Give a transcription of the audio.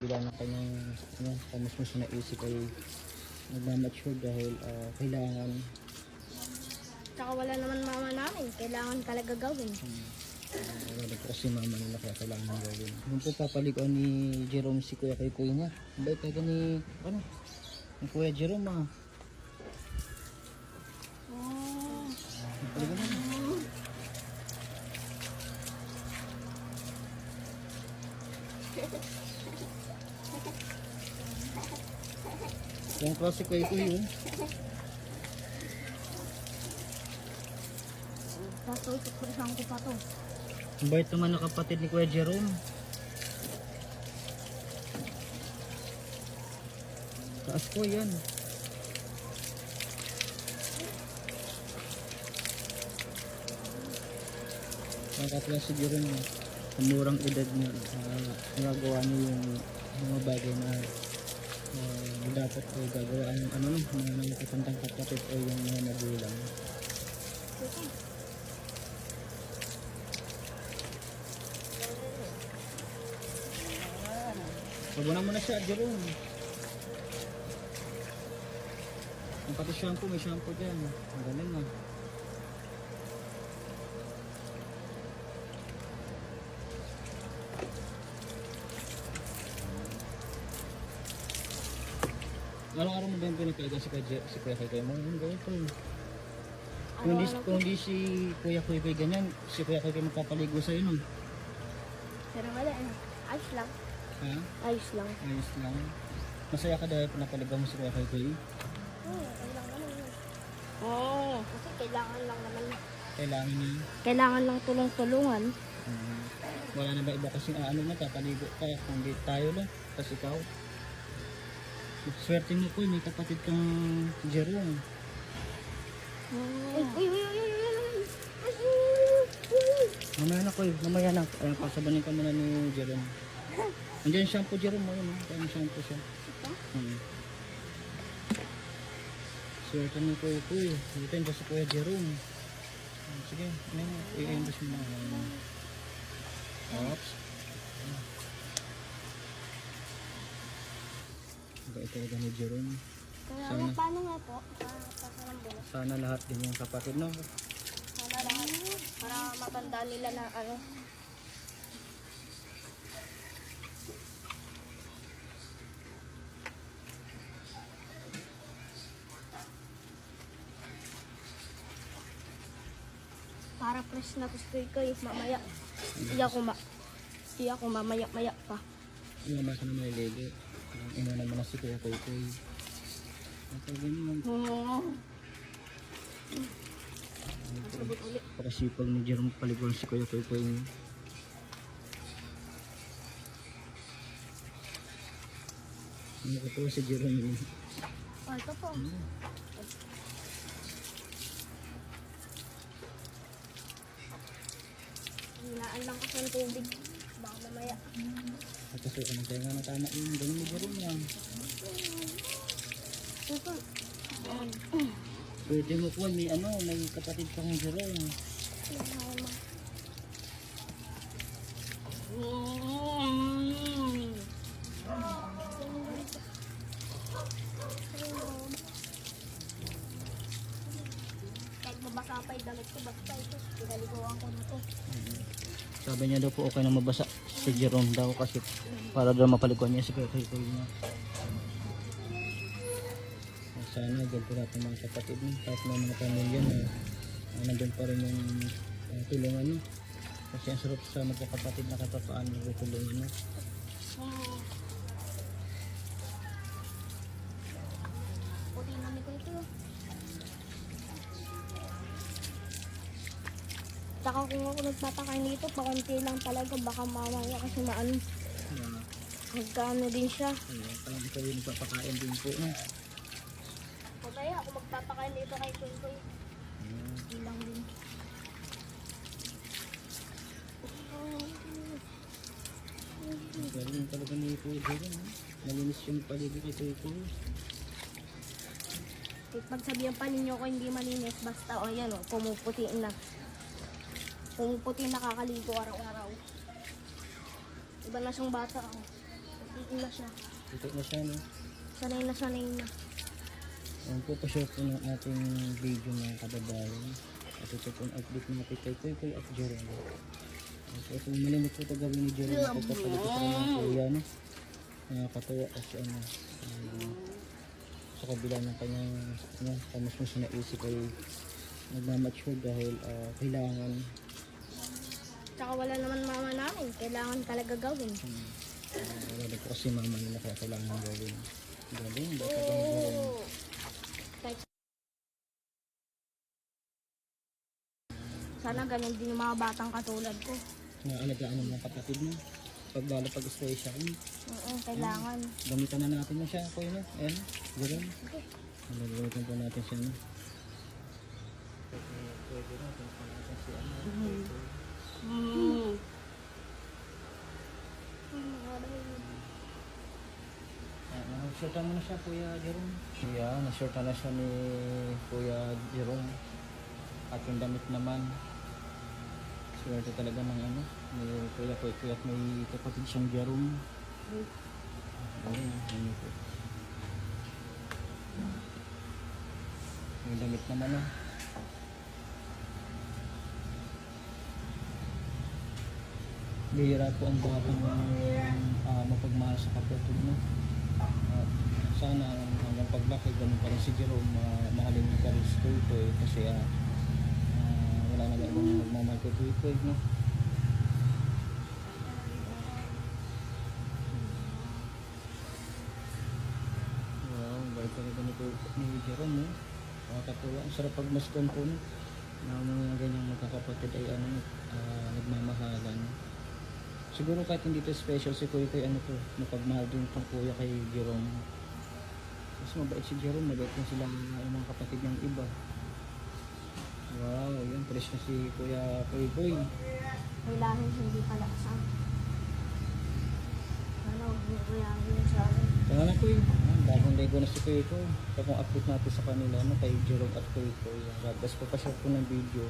bila ng kanyang ano, kamus mo siya naisip ay nagmamature dahil ah, kailangan Tsaka wala naman mama namin. Kailangan talaga gawin. um, uh, wala po kasi mama nila kaya kailangan nang gawin. Yung po papaligoan ni Jerome si Kuya kay Kuya niya. Bait talaga ni, ano, ni Kuya Jerome ah. Oh. Papaligoan mo. Yung klase kay Kuya yun. Ko isang ko pa to. Ang bait naman ng kapatid ni Kuya Jerome. Taas ko yan. Nakakatwa si Jerome na sa murang edad niya uh, nagagawa niya yung mga bagay na uh, dapat ay gagawa ng ano no, ng mga katandang kapatid o yung mga magulang. Pagunan mo na siya, Jerome. Ang pati shampoo, may shampoo dyan. Ang galing ah. Araw-araw mo ba yung pinagkaiga si Kuya, si Kuya Kay mo? Yung ganito eh. Kung hindi, kung hindi si Kuya Kuya Kay ganyan, si Kuya Kay magpapaligo sa'yo nun. Pero wala eh. Ayos lang. Ha? Ayos lang. Ayos lang. Masaya ka dahil pinapaligaw mo si Kuya Kay Kay. Oo, lang naman yun. Oo. Kasi kailangan lang naman. Kailangan niya. Kailangan lang tulong-tulungan. Hmm. Wala na ba iba kasing ah, ano na papaligo ka kung di tayo lang. Tapos ikaw. Swerte mo ko, may kapatid kang Jerome. Uy, uy, uy, uy, uy, uy. Mamaya na ko mamaya na. Ayun, pasabanin ka muna ni Jerome. Andiyan yung shampoo Jerome mo yun. Kaya yung shampoo siya. Hmm. Swerte mo ko ito eh. Dito yung sa Kuya Jerome. Ah, Sige, ano yun? I-endorse mo na. Oops. Bait talaga ni Jerome. Kaya Sana. ano, paano nga po? Para pasarambulan. Sana lahat din yung kapatid, no? Sana lahat. Para matanda nila na ano. Para fresh na gusto ko eh, mamaya. Iya ko ma... Iya ko mamaya maya pa. Yung basa na maliligo. Ina naman na si Kuya Koy Koy. Ito ganyan. Oo. Pakasipag ni Jerome paliguan si Kuya Koy Koy. Ano ko po si Jerome? eh. Oh, ito po. Hinaan lang ko ng tubig. Mamaya. At kasi kung kaya na tama yung ganyan ni Jerome yan. Ito. Pwede mo po, may ano, may kapatid kang Jerome. Kahit mabasa pa yung damit ko, basta ito. Pinaliguan ko na to. Sabi niya daw po okay na mabasa si Jerome daw kasi para daw mapaliguan niya si Kuya Koy niya. Sana ganito lahat ng mga kapatid mo, kahit may mga pamilya na uh, nandun pa rin yung uh, tulungan mo. Kasi ang sarap sa magkakapatid na kahit paano tutulungan mo. Puti namin ko ito. Tsaka kung ako nagpapakain dito, pakunti lang talaga. Baka mamaya kasi maano. Uh, Magkano din siya. uh, parang ikaw yung papakain din po. No? Mamaya ako magpapakain dito kay Kuy Kuy. Uh, Ilang din. galing talaga ni Jerome. no? Malinis yung paligid kay Koy. Kahit pagsabihan pa ninyo ko hindi malinis, basta o yan o, pumuputi na. Pumuputi nakakaligo araw-araw. Iba na siyang bata oh. o. na siya. Ito na siya, no? Sanay na sanay na. Ang po-share po ng ating video mga kababayan. At ito po ang update natin kay Kuy at Jerome. So, kung malimit po ito gawin ni Jerome ito papalit ito ng kuya, no? Nakakatawa kasi ano, ah, sa kabila ng kanyang, kamas mo siya naisip ay nagmamature dahil ah, kailangan Tsaka wala naman mama namin. Kailangan talaga gawin. uh, wala po kasi mama nila kaya kailangan gawin. Galing, baka bang gawin. Sana ganun din yung mga batang katulad ko. Naalagaan ng mga kapatid mo. Pag lalo pag stay siya, hmm, Oo, kailangan. Gamitan na natin na siya, kuya no? Ayan, gano'n. Gamitan po natin siya, no? Pwede na, gamitan natin si ano. Ah, Shortan mo na siya, Kuya Jerome. Yeah, na-shortan na siya ni Kuya Jerome. At yung damit naman, swerte talaga ng ano, ni Kuya Kuya Kuya at may kapatid siyang Jerome. Ayun, ayun po. Yung damit naman ah. Bihira po ang batang uh, mapagmahal sa kapatid mo. At sana hanggang paglaki, ganun pa rin si Jerome, uh, mahalin mo pa rin si Toy kasi ah, ah, wala na ibang magmamahal kay Toy Toy, no? Wow, bait talaga ni, ni Jerome, no? Nakakatuwa. Ang sarap pagmasdan po, no? Na mga ganyang magkakapatid ay ano, ah, nagmamahalan. Siguro kahit hindi to special si Kuya kay ano to, napagmahal din itong kuya kay Jerome. Mas mabait si Jerome, mabait din sila ang mga kapatid ng iba. Wow, yun, fresh na si Kuya Kuy Boy. Kailangan hindi pala kasama. Ano, huwag mo kailangan sa akin. Kaya na Kuy, ah, bagong lego na si Kuya Kuy. Kaya kung update natin sa kanila, no, kay Jerome at Kuy Kuy. God bless po pa share po ng video.